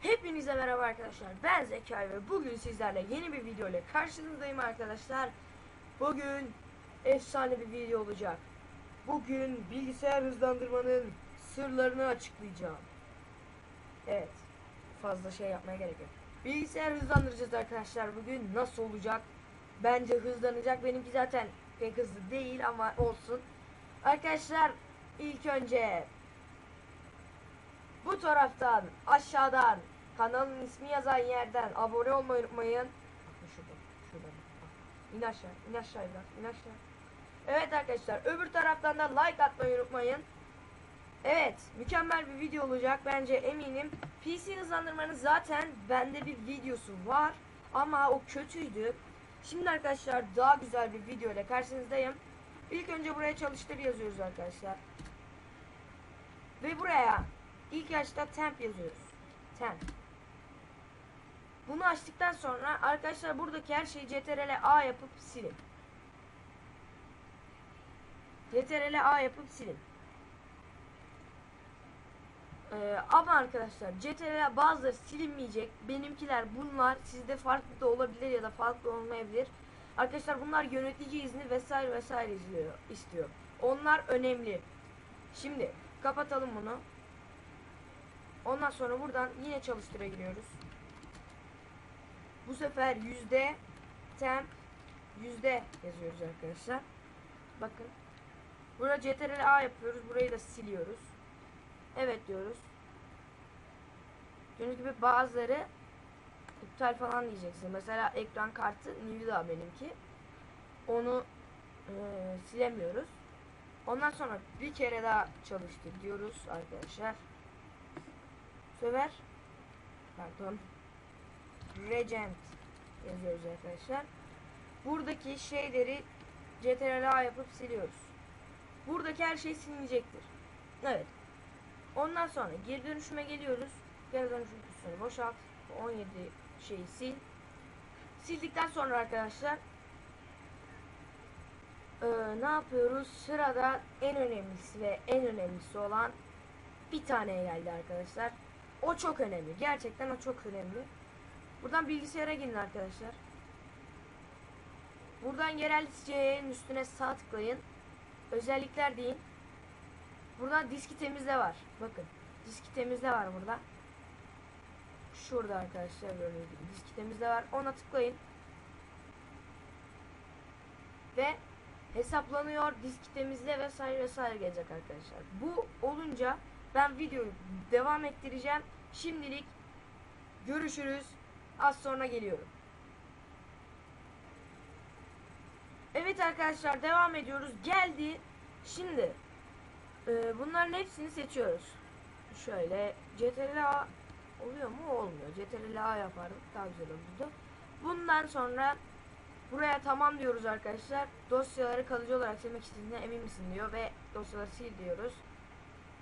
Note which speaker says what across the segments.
Speaker 1: Hepinize merhaba arkadaşlar. Ben Zekai ve bugün sizlerle yeni bir video ile karşınızdayım arkadaşlar. Bugün efsane bir video olacak. Bugün bilgisayar hızlandırmanın sırlarını açıklayacağım. Evet. Fazla şey yapmaya gerek yok. Bilgisayar hızlandıracağız arkadaşlar. Bugün nasıl olacak? Bence hızlanacak. Benimki zaten pek hızlı değil ama olsun. Arkadaşlar ilk önce bu taraftan aşağıdan kanalın ismi yazan yerden abone olmayı unutmayın. Bakın şurada, şurada. İn aşağı, in aşağı in aşağı. Evet arkadaşlar, öbür taraftan da like atmayı unutmayın. Evet, mükemmel bir video olacak bence eminim. PC hızlandırmanın zaten bende bir videosu var ama o kötüydü. Şimdi arkadaşlar daha güzel bir video ile karşınızdayım. İlk önce buraya çalıştır yazıyoruz arkadaşlar. Ve buraya ilk başta temp yazıyoruz. Temp. Bunu açtıktan sonra arkadaşlar buradaki her şeyi CTRL A yapıp silin. CTRL A yapıp silin. Ee, ama arkadaşlar CTRL bazıları silinmeyecek. Benimkiler bunlar sizde farklı da olabilir ya da farklı olmayabilir. Arkadaşlar bunlar yönetici izni vesaire vesaire izliyor, istiyor. Onlar önemli. Şimdi kapatalım bunu. Ondan sonra buradan yine çalıştıra giriyoruz. Bu sefer yüzde temp yüzde yazıyoruz arkadaşlar. Bakın. Burada CTRL A yapıyoruz. Burayı da siliyoruz. Evet diyoruz. Gördüğünüz gibi bazıları iptal falan diyeceksin. Mesela ekran kartı Nvidia benimki. Onu eee, silemiyoruz. Ondan sonra bir kere daha çalıştır diyoruz arkadaşlar. Sefer pardon Regent yazıyoruz arkadaşlar. Buradaki şeyleri CTRL A yapıp siliyoruz. Buradaki her şey silinecektir. Evet. Ondan sonra geri dönüşüme geliyoruz. Geri dönüşüm kutusunu boşalt. Bu 17 şeyi sil. Sildikten sonra arkadaşlar eee, ne yapıyoruz? Sırada en önemlisi ve en önemlisi olan bir taneye geldi arkadaşlar. O çok önemli. Gerçekten o çok önemli. Buradan bilgisayara girin arkadaşlar. Buradan yerel CH'nin üstüne sağ tıklayın. Özellikler deyin. Buradan diski temizle var. Bakın. Diski temizle var burada. Şurada arkadaşlar gibi diski temizle var. Ona tıklayın. Ve hesaplanıyor, diski temizle vesaire vesaire gelecek arkadaşlar. Bu olunca ben videoyu devam ettireceğim. Şimdilik görüşürüz. Az sonra geliyorum. Evet arkadaşlar devam ediyoruz. Geldi. Şimdi e, bunların hepsini seçiyoruz. Şöyle CTRL oluyor mu? Olmuyor. CTRL A yapardık daha güzel olurdu. Bundan sonra buraya tamam diyoruz arkadaşlar. Dosyaları kalıcı olarak silmek istediğine emin misin diyor ve dosyaları sil diyoruz.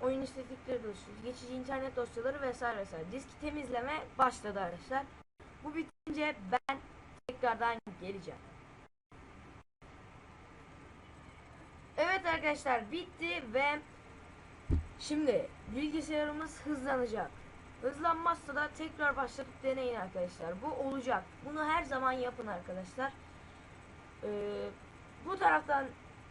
Speaker 1: Oyun istatistikleri dosyası, geçici internet dosyaları vesaire vesaire. Diski temizleme başladı arkadaşlar. Bu bitince ben tekrardan geleceğim. Evet arkadaşlar bitti ve şimdi bilgisayarımız hızlanacak. Hızlanmazsa da tekrar başlatıp deneyin arkadaşlar. Bu olacak. Bunu her zaman yapın arkadaşlar. Ee, bu taraftan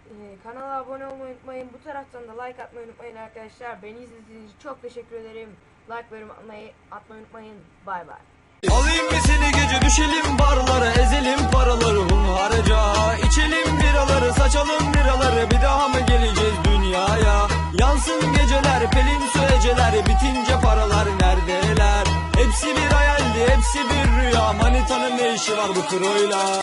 Speaker 1: e, kanala abone olmayı unutmayın. Bu taraftan da like atmayı unutmayın arkadaşlar. Beni izlediğiniz için çok teşekkür ederim. Like atmayı, atmayı unutmayın. Bay bay.
Speaker 2: Geceler pelin su eceler bitince paralar neredeler? Hepsi bir hayaldi hepsi bir rüya manitanın ne işi var bu kroyla